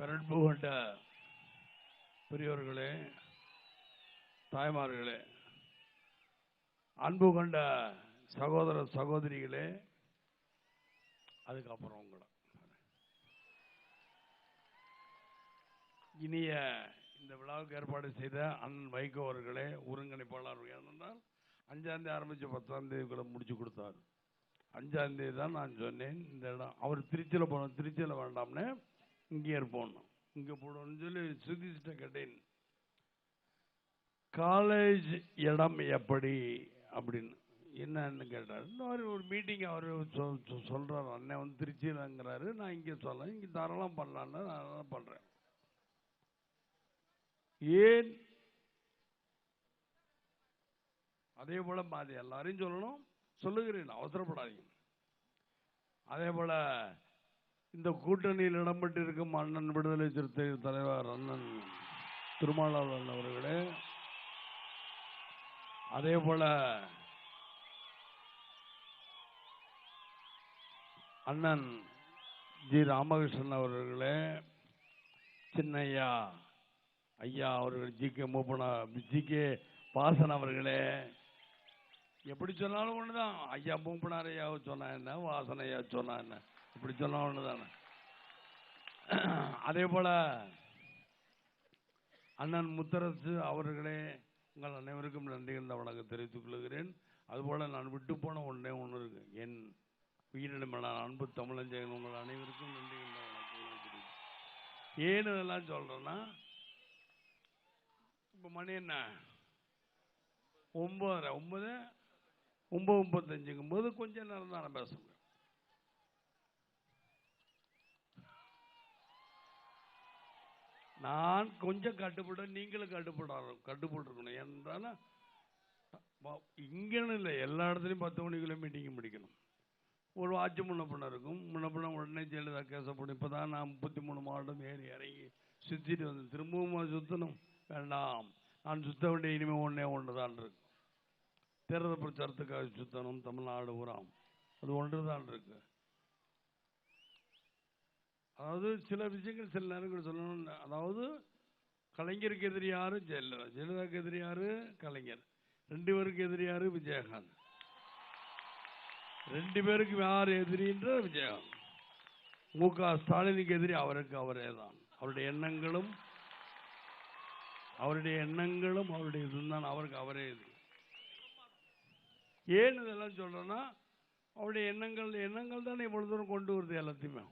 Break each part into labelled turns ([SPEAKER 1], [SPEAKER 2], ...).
[SPEAKER 1] பெரட்பு கொண்ட பெரியோர்களே தாய்மார்களே அன்பு கொண்ட சகோதர சகோதரிகளே அதுக்கப்புறம் உங்களை. இனிய இந்த விழாவுக்கு ஏற்பாடு செய்த அண்ணன் வைகோ அவர்களே ஒருங்கிணைப்பாளர் ஏனென்றால் அஞ்சாம் தேதி ஆரம்பிச்சு பத்தாம் முடிச்சு கொடுத்தார். அஞ்சாம் தேதி தான் நான் சொன்னேன் இந்த இடம். அவர் திருச்சியில் போனோம் திருச்சியில் வேண்டாம்னு இங்கே இருப்போம். இங்கே போடணும்னு சொல்லி சுதிஷ்ட கேட்டேன். காலேஜ் இடம் எப்படி? அப்படின்னு. என்னன்னு கேட்டார். இந்த மாதிரி ஒரு மீட்டிங் அவர் சொல் அண்ணன் வந்து திருச்சியிலங்கிறாரு நான் இங்கே சொல்ல இங்கே தாராளம் பண்ணலான்னு நான் அதெல்லாம் பண்றேன். ஏன்? அதே போல அது எல்லாரையும் சொல்லணும். சொல்லுகிறேன். அவசரப்படாதீங்க. அதே போல இந்த கூட்டணியில் இடம்பெற்றிருக்கும் அண்ணன் விடுதலை சிறுத்தை தலைவர் அண்ணன் திருமாவளவன் அவர்களே அதே போல அண்ணன் ஜி ராமகிருஷ்ணன் அவர்களே சின்னையா ஐயா அவர்கள் G K Moopanar G K Vasan அவர்களே எப்படி சொன்னாலும் ஒண்ணுதான். ஐயா மூப்பனார் ஐயாவை சொன்னா என்ன வாசன் ஐயா சொன்னா என்ன. இப்படி சொன்னா தானே அதே போல அண்ணன் முத்தரசு அவர்களே உங்கள் அனைவருக்கும் நன்றி இருந்த வணக்கம் தெரிவித்துக் கொள்கிறேன். அதுபோல நான் விட்டு போன ஒன்றே ஒன்று இருக்கு. என் உயிரிடமான அன்பு தமிழஞ்சகன் உங்கள் அனைவருக்கும் நன்றி வணக்கம் ஏன் இதெல்லாம் சொல்றேன்னா இப்போ மணி என்ன? ஒன்பதரை ஒன்பது ஒன்பது முப்பத்தஞ்சுங்கும் போது கொஞ்ச நேரம் தான் நான் பேச முடியும் நான் கொஞ்சம் கட்டுப்பட நீங்களும் கட்டுப்பட கட்டுப்பட்டுருக்கணும் என்றாலும் இங்கேன்னு இல்லை எல்லா இடத்துலையும் பத்து மணிக்குள்ளே மீட்டிங் முடிக்கணும். ஒரு வாட்ச் முன்ன பின்ன இருக்கும் முன்ன பின்ன உடனே ஜெயலலிதா கேசப்படும் இப்போ தான் நான் முப்பத்தி மூணு மாவட்டம் ஏறி இறங்கி சுற்றிட்டு வந்து திரும்பவும் சுற்றணும் வேண்டாம். நான் சுத்த வேண்டிய இனிமேல் ஒன்றே ஒன்று தான் இருக்கு. தேர்தல் பிரச்சாரத்துக்காக சுத்தணும். தமிழ்நாடு உரம் அது ஒன்று தான் இருக்குது அதாவது சில விஷயங்கள் சில நேரங்கள் சொல்லணும் அதாவது கலைஞருக்கு எதிரி யாரு? ஜெயலலிதா. ஜெயலலிதாவுக்கு எதிரி யாரு? கலைஞர். ரெண்டு பேருக்கு எதிரி யாரு? விஜயகாந்த். ரெண்டு பேருக்கு யார் எதிரின்ற விஜயகாந்த். மு க. ஸ்டாலினுக்கு எதிரி அவருக்கு அவரே தான். அவருடைய எண்ணங்களும் அவருடைய எண்ணங்களும் அவருடைய இதுதான். அவருக்கு அவரே இது ஏன் இதெல்லாம் சொல்றேன்னா அவருடைய எண்ணங்கள் எண்ணங்கள் தான் இவ்வளவு தூரம் கொண்டு வருது எல்லாத்தையுமே.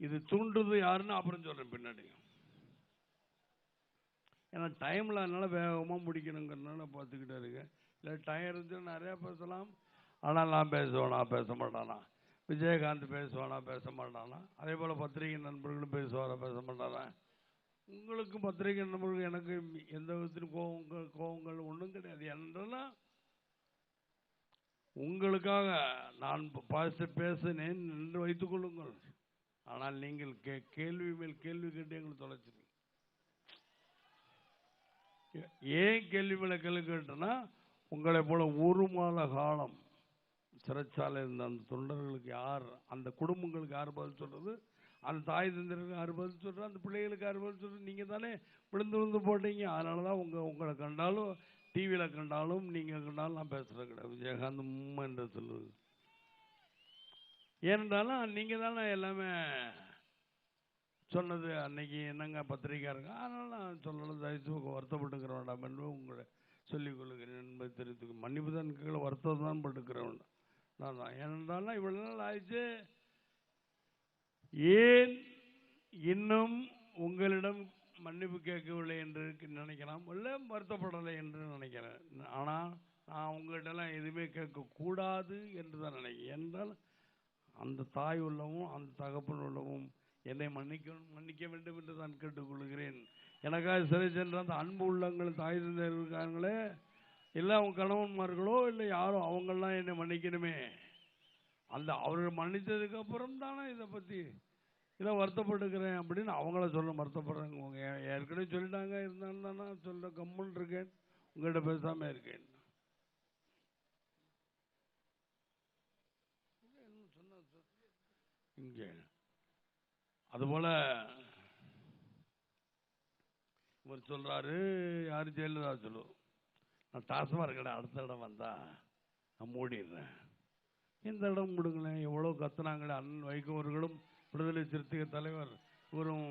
[SPEAKER 1] இது தூண்டுது யாருன்னு அப்புறம் சொல்றேன் பின்னாடி. ஏன்னா டைம்ல அதனால வேகமா முடிக்கணுங்கிறதுனால பார்த்துக்கிட்டே இருக்கேன். இல்லை டைம் இருந்துச்சு நிறைய பேசலாம். ஆனால் நான் பேசுவேனா பேச மாட்டானா? விஜயகாந்த் பேசுவானா பேச மாட்டானா? அதே போல பத்திரிகை நண்பர்களும் பேசுவாரா பேச மாட்டானா? உங்களுக்கு பத்திரிகை நண்பர்கள் எனக்கு எந்த விதத்திலும் கோவங்கள் கோவங்கள் ஒன்றும் கிடையாது. என்றனா உங்களுக்காக நான் பாச பேசினேன் என்று வைத்துக் கொள்ளுங்கள். ஆனால் நீங்கள் கே கேள்வி மேல் கேள்வி கேட்டு எங்களுக்கு தொலைச்சிருங்க. ஏன் கேள்வி மேல கேள்வி கேட்டேன்னா உங்களை போல ஒரு மாத காலம் சிறைச்சாலை இருந்த அந்த தொண்டர்களுக்கு யார் அந்த குடும்பங்களுக்கு யார் பதில் சொல்றது? அந்த தாய் தந்தருக்கு யார் பதில் சொல்றது? அந்த பிள்ளைகளுக்கு யார் பதில் சொல்றது? நீங்க தானே விழுந்து விழுந்து போட்டீங்க. அதனால தான் உங்க உங்களை கண்டாலும் டிவியில் கண்டாலும் நீங்கள் கண்டாலும் நான் பேசுகிறது கிடையாது. விஜயகாந்த் உம்மை என்று சொல்லுது. ஏனென்றாலும் நீங்க தானே எல்லாமே சொன்னது அன்னைக்கு என்னங்க பத்திரிக்கை இருக்கு அதனால நான் சொல்லலாம் தயவுசெய்து வருத்தப்பட்டுக்கிற வேண்டாம் என்று உங்களை சொல்லிக் கொள்கிறேன் என்பதை தெரிவித்து மன்னிப்பு தான் கீழே வருத்தம் தான் பட்டுக்கிறவன் நான் தான். ஏனென்றாலும் இவ்வளவு நாள் ஆயிடுச்சு. ஏன் இன்னும் உங்களிடம் மன்னிப்பு கேட்கவில்லை என்று நினைக்கலாம். இல்லை வருத்தப்படலை என்று நினைக்கிறேன். ஆனால் நான் உங்கள்கிட்டலாம் எதுவுமே கேட்கக்கூடாது என்று தான் நினைக்கிறேன். என்றால் அந்த தாய் உள்ளவும் அந்த தகப்பன் உள்ளவும் என்னை மன்னிக்க மன்னிக்க வேண்டும் என்று நான் கேட்டுக்கொள்கிறேன். எனக்காக சிறை சென்ற அந்த அன்பு உள்ளங்கள் தாய் தந்தை இருக்காங்களே இல்லை அவங்க கணவன்மார்களோ இல்லை யாரோ அவங்கெல்லாம் என்னை மன்னிக்கணுமே. அந்த அவர்கள் மன்னித்ததுக்கு அப்புறம் தானே இதை பற்றி இதை வருத்தப்பட்டுக்கிறேன் அப்படின்னு அவங்கள சொல்ல வருத்தப்படுறாங்க. அவங்க ஏற்கனவே சொல்லிட்டாங்க இருந்தாலும் தானே சொல்ல கம்முன்னு இருக்கேன். உங்கள்கிட்ட பேசாமல் இருக்கேன். இங்கே. அதுபோல இவர் சொல்றாரு யாரு ஜெயலலிதா சொல்லு. நான் டாஸ்மாக் கடை அடுத்த இடம் வந்தா நான் மூடிடுறேன். இந்த இடம் முடுங்களேன். எவ்வளோ கத்துனாங்களே அண்ணன் வைகோ அவர்களும் விடுதலை சிறுத்தைகள் தலைவர் இவரும்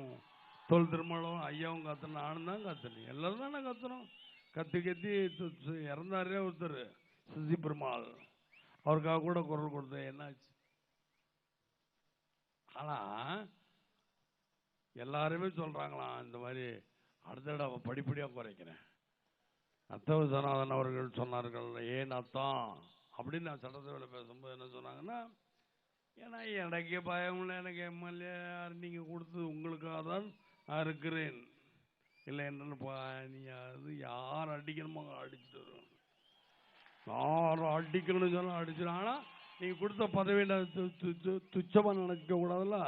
[SPEAKER 1] தொல் திருமணம் ஐயாவும் கத்தணும் நானும் தான் கத்தணும் எல்லாரும் தானே கத்தணும் கத்தி கத்தி இறந்தாரே ஒருத்தர் சிசி பெருமாள். அவருக்காக கூட குரல் கொடுத்தேன். என்னாச்சு? ஆனா எல்லாருமே சொல்றாங்களாம் இந்த மாதிரி அடுத்த தடவை படிப்படியா குறைக்கிறேன். அத்தவ சனாதன் அவர்கள் சொன்னார்கள் ஏன் அத்தான்? அப்படின்னு நான் சட்டசபையில் பேசும்போது என்ன சொன்னாங்கன்னா ஏன்னா எனக்கு பயம் இல்லை எனக்கு எம்எல்ஏ நீங்கள் கொடுத்தது உங்களுக்காக தான் நான் இருக்கிறேன். இல்லை என்னென்னு நீ அது யார் அடிக்கணுமோ அடிச்சுட்டு வருவாங்க. யார் அடிக்கணும்னு சொன்னால் அடிச்சிடும் ஆனால் நீங்கள் கொடுத்த பதவியில் துச்சமாக துச்சமா நினைக்க கூடாதுல்ல?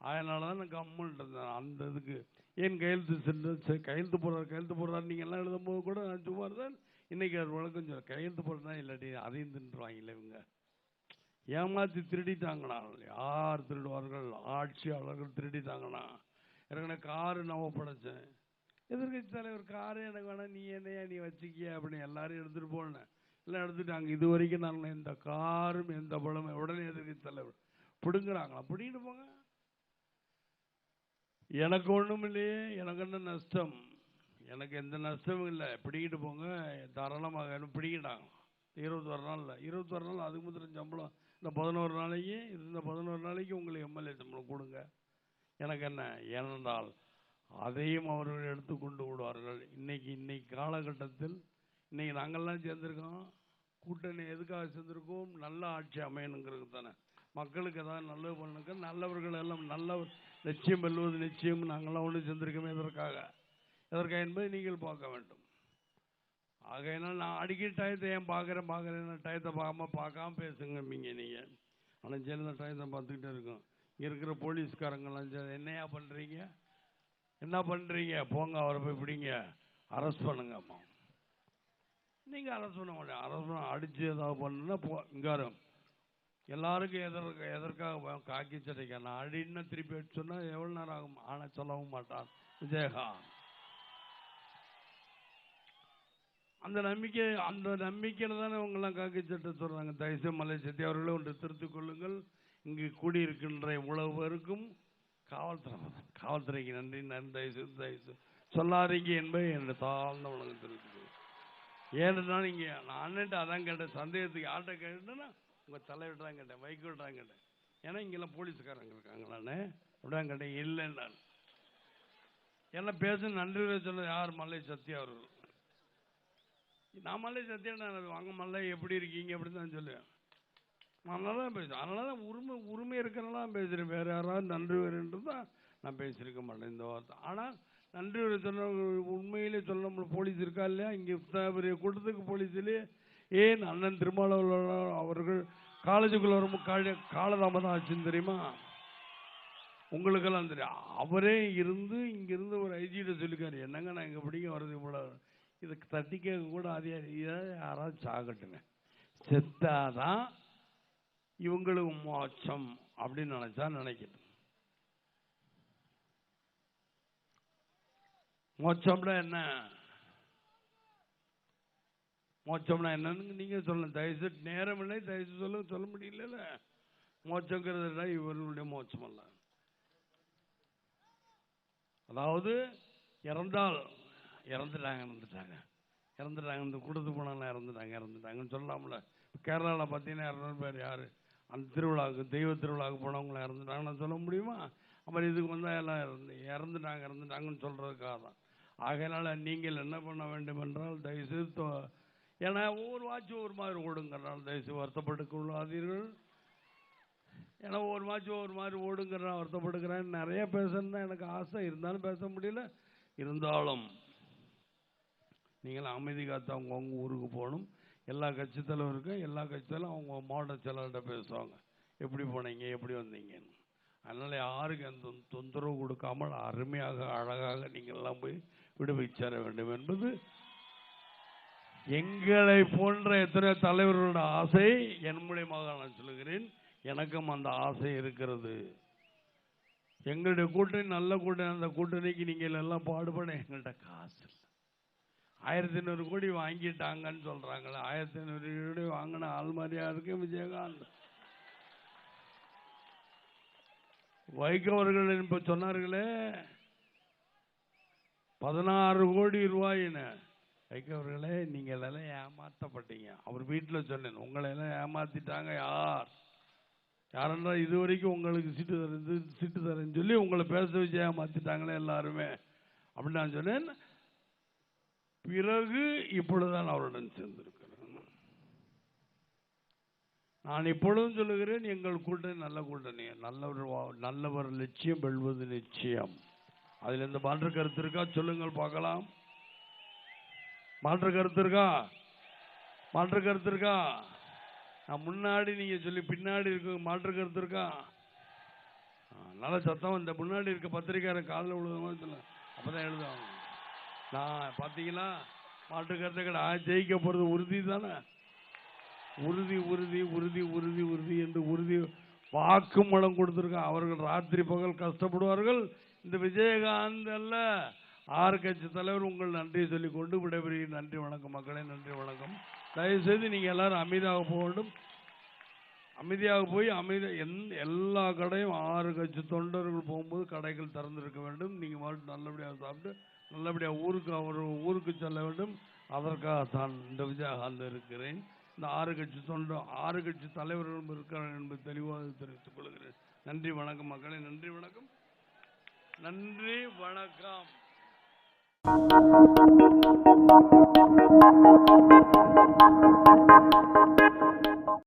[SPEAKER 1] அதனால தான் நான் கம்முன்ட்டு இருந்தேன். அந்த இதுக்கு ஏன் கையெழுத்து சென்று கையெழுத்து போடுறாரு கையெழுத்து போடுறாரு நீங்க எல்லாம் எழுதும் போது கூட நான் சும்மா இருந்தேன். இன்னைக்கு அது வழக்கம் சொல்ல கையெழுத்து போடுறதா இல்லாட்டி அதையும் தின்றுவாங்கல்ல இவங்க. ஏமாத்தி திருடிட்டாங்கண்ணா. யார் திருடுவார்கள்? ஆட்சியாளர்கள் திருடிட்டாங்கண்ணா. ஏற்கனவே காரு நான் படைச்சேன் எதிர்கட்சி தலைவர் காரு எனக்கு வேணாம் நீ என்னையா நீ வச்சுக்கிய அப்படின்னு எல்லாரும் எடுத்துட்டு போனேன். எல்லாம் எடுத்துட்டாங்க. இது வரைக்கும் நாங்கள் எந்த காரும் எந்த பழமும் உடனே எதிர்கட்சி தலைவர் பிடுங்குறாங்களா பிடிக்கிட்டு போங்க. எனக்கு ஒன்றும் இல்லையே. எனக்கு என்ன நஷ்டம்? எனக்கு எந்த நஷ்டமும் இல்லை. பிடிக்கிட்டு போங்க. தாராளமாக என்ன பிடிக்கிட்டாங்க இருபத்தொரு நாளில் இருபத்தொரு நாள் அதுக்கு முத்திரம் சம்பளம். இந்த பதினோரு நாளைக்கு இந்த பதினோரு நாளைக்கு உங்களுக்கு எம்எல்ஏ சம்பளம் கொடுங்க. எனக்கு என்ன? ஏனென்றால் அதையும் அவர்கள் எடுத்து கொண்டு விடுவார்கள். இன்னைக்கு இன்னைக்கு காலகட்டத்தில் இன்னைக்கு நாங்கள்லாம் சேர்ந்துருக்கோம். கூட்டணி எதுக்காக சேர்ந்துருக்கோம்? நல்ல ஆட்சி அமையணுங்கிறது தானே. மக்களுக்கு ஏதாவது நல்லது பண்ணுங்க நல்லவர்கள் எல்லாம் நல்ல லட்சியம் வெல்வது நிச்சயம். நாங்களாம் ஒன்று சேர்ந்திருக்கோமே எதற்காக? எதற்காக என்பதை நீங்கள் பார்க்க வேண்டும். ஆகையினால் நான் அடிக்கடி டயத்தை ஏன் பார்க்குறேன் பார்க்குறேன். டயத்தை பார்க்காம பார்க்காம பேசுங்க நீங்கள் நீங்கள் ஆனால் ஜெயலலிதா டயத்தை பார்த்துக்கிட்டே இருக்கும். இங்கே இருக்கிற போலீஸ்காரங்கெல்லாம் சரி, என்னையா பண்ணுறீங்க என்ன பண்ணுறீங்க போங்க அவரை போய் பிடிங்க. அரெஸ்ட் பண்ணுங்க அம்மா நீங்கள் அரசு பண்ண மாட்டேன் அரசு அடித்து ஏதாவது பண்ணுன்னா போ இங்காரு எல்லாருக்கும் எதற்கு எதற்காக காக்கி சட்டைக்கா? நான் அடின்னு திருப்பி அடிச்சு சொன்னால் எவ்வளோ நேரம் ஆகும்? ஆனால் சொல்லவும் மாட்டான். விஜயகாந்த் அந்த நம்பிக்கை அந்த நம்பிக்கையில தானே இவங்கெல்லாம் காக்கி சட்டை சொல்றாங்க. தயசு மலை சத்தி அவர்களே ஒன்று திருத்திக் கொள்ளுங்கள். இங்கு கூடியிருக்கின்ற இவ்வளவு பேருக்கும் காவல்துறை காவல்துறைக்கு நன்றி நன்றி தயசு தயசு சொல்லாதீங்க என்பதை என்னுடைய தாழ்ந்த உலகம் தெரிவித்துக் ஏன்னா நீங்க நான் அண்ணன்ட்டு அதான் கேட்டேன் சந்தேகத்துக்கு யார்கிட்ட கேட்டேன்னா உங்க தலை தான் கேட்டேன் வைக்கோல்ட்ட தான் கேட்டேன். ஏன்னா இங்கெல்லாம் போலீஸ்காரங்க இருக்காங்களான்னு அப்படிதான் கேட்டேன் இல்லைன்னு ஏன்னா பேச நன்றி சொன்னது யார் மல்லை சத்யா அவர்கள்? நான் மல்லை சத்யா நான் வாங்க மல்லை எப்படி இருக்கீங்க அப்படின்னு தான் சொல்லுவேன். நான் தான் பேசுவேன் அதனால தான் உரிமை உரிமை இருக்கிறனால தான் பேசுகிறேன் வேற யாராவது நன்றி வருன்றது தான் நான் பேசியிருக்க மாட்டேன் இந்த வார்த்தை. ஆனால் நன்றி சொன்ன உண்மையிலே சொல்ல முடியும் போலீஸ் இருக்கா இல்லையா? இங்கே பெரிய கூட்டத்துக்கு போலீஸ்லேயே ஏன் அண்ணன் திருமாவளவன் அவர்கள் காலேஜுக்குள்ள வரும்போது காலதாமதம் ஆச்சுன்னு தெரியுமா? உங்களுக்கெல்லாம் தெரியும். அவரே இருந்து இங்கிருந்து ஒரு ஐஜிட்ட சொல்லிக்காரு. என்னங்க நான் இங்கே பிடிக்க வர்றது இவ்வளோ இதுக்கு தட்டி கேட்க கூட அதே யாராவது சாகட்டுங்க. செத்தாதான் இவங்களுக்கு மோட்சம் அப்படின்னு நினச்சா நினைக்கணும் மோட்சம்னா என்ன? மோட்சம்னா என்னன்னு நீங்க சொல்லணும் தயவுசெய்து நேரம் இல்லை தயவுசெய்து சொல்ல சொல்ல முடியல மோட்சங்கிறது இவர்களுடைய மோட்சம் அல்ல அதாவது இறந்தால் இறந்துட்டாங்க இறந்துட்டாங்க. இறந்துட்டாங்க இந்த கூட்டத்து போனாலும் இறந்துட்டாங்க இறந்துட்டாங்கன்னு சொல்லலாம்ல. கேரளாவில் பார்த்தீங்கன்னா இரநூறு பேர் யார்? அந்த திருவிழாவுக்கு தெய்வ திருவிழாவுக்கு போனவங்கள இறந்துட்டாங்கன்னு சொல்ல முடியுமா? அப்புறம் இதுக்கு வந்தால் எல்லாம் இறந்து இறந்துட்டாங்க இறந்துட்டாங்கன்னு சொல்கிறதுக்காக தான் ஆகையினால நீங்கள் என்ன பண்ண வேண்டும் என்றால் தயவுசெய்து ஏன்னா ஒவ்வொரு வாட்சி ஒவ்வொரு மாதிரி ஓடுங்கிறனால தயவுசெய்து வருத்தப்பட்டு கொள்ளாதீர்கள் ஏன்னா ஒவ்வொரு வாட்சி ஒவ்வொரு மாதிரி ஓடுங்கிறனால வருத்தப்படுகிறேன். நிறைய பேசணும்னு எனக்கு ஆசை. இருந்தாலும் பேச முடியல. இருந்தாலும் நீங்கள் அமைதி காத்து அவங்க அவங்க ஊருக்கு போகணும். எல்லா கட்சி தலைவருக்கும் எல்லா கட்சி தலைவரும் அவங்க மாவட்ட செயலாளர்கிட்ட பேசுவாங்க. எப்படி போனீங்க எப்படி வந்தீங்கன்னு. அதனால யாருக்கு எந்த தொந்தரவு கொடுக்காமல் அருமையாக அழகாக நீங்கள் எல்லாம் போய் விடுவிச்சு சேர வேண்டும் என்பது எங்களை போன்ற எத்தனை தலைவர்களோட ஆசை. என் மூலியமாக நான் சொல்லுகிறேன் எனக்கும் அந்த ஆசை இருக்கிறது. எங்களுடைய கூட்டணி நல்ல கூட்டணி அந்த கூட்டணிக்கு நீங்கள் எல்லாம் பாடுபட எங்கள்கிட்ட காசு இல்லை. ஆயிரத்தி ஐநூறு கோடி வாங்கிட்டாங்கன்னு சொல்றாங்களே ஆயிரத்தி ஐநூறு கோடி வாங்கின ஆள் மாதிரியா இருக்கு விஜயகாந்த் வைகோ அவர்கள் இப்ப சொன்னார்களே பதினாறு கோடி ரூபாயின்னு வைகோ அவர்களே நீங்கள் எல்லாம் ஏமாத்தப்பட்டீங்க. அவர் வீட்டில் சொன்னேன் உங்களை எல்லாம் ஏமாத்திட்டாங்க யார்? யாரென்றா இது வரைக்கும் உங்களுக்கு சீட்டு தரது சீட்டு தரேன்னு சொல்லி உங்களை பேச வச்சு ஏமாத்திட்டாங்களே எல்லாருமே. அப்படின்னு நான் சொன்னேன். பிறகு இப்பொழுதுதான் அவருடன் சேர்ந்திருக்கிறேன். நான் இப்பொழுதும் சொல்லுகிறேன் எங்கள் கூட்டணி நல்ல கூட்டணி. நல்லவர் வா- நல்லவர் லட்சியம் வெல்வது நிச்சயம். அதில் எந்த மாற்று கருத்து இருக்கா? சொல்லுங்கள் பார்க்கலாம். மாற்று கருத்து இருக்கா? மாற்று கருத்து இருக்கா? நான் முன்னாடி நீங்க சொல்லி பின்னாடி இருக்க மாற்று கருத்து இருக்கா? நல்ல சத்தம் இந்த முன்னாடி இருக்க பத்திரிக்கார காலில் விழுத மாதிரி சொல்ல அப்பதான் எழுதுவாங்க. நான் பார்த்தீங்களா? மாற்று கருத்தை கடை ஜெயிக்க போறது உறுதி தானே? உறுதி உறுதி உறுதி உறுதி உறுதி என்று உறுதி வாக்குமூலம் கொடுத்திருக்கான் அவர்கள் ராத்திரி பகல் கஷ்டப்படுவார்கள். இந்த விஜயகாந்த் அல்ல. ஆறு கட்சி தலைவர் உங்கள் நன்றியை சொல்லிக் கொண்டு விடைபெறுகிறேன். நன்றி வணக்கம். மக்களே நன்றி வணக்கம். தயவுசெய்து நீங்கள் எல்லாரும் அமைதியாக போக வேண்டும். அமைதியாக போய் அமைதி எந் எல்லா கடையும் ஆறு கட்சி தொண்டர்கள் போகும்போது கடைகள் திறந்திருக்க வேண்டும். நீங்கள் மட்டும் நல்லபடியாக சாப்பிட்டு நல்லபடியாக ஊருக்கு அவர் ஊருக்கு செல்ல வேண்டும். அதற்காக தான் இந்த விஜயகாந்த் இருக்கிறேன். இந்த ஆறு கட்சி தொண்டும் ஆறு கட்சி தலைவர்களும் இருக்கிறார் என்பது தெளிவாக தெரிவித்துக் கொள்கிறேன் நன்றி வணக்கம் மக்களே நன்றி வணக்கம் நன்றி வணக்கம்
[SPEAKER 2] Thank you.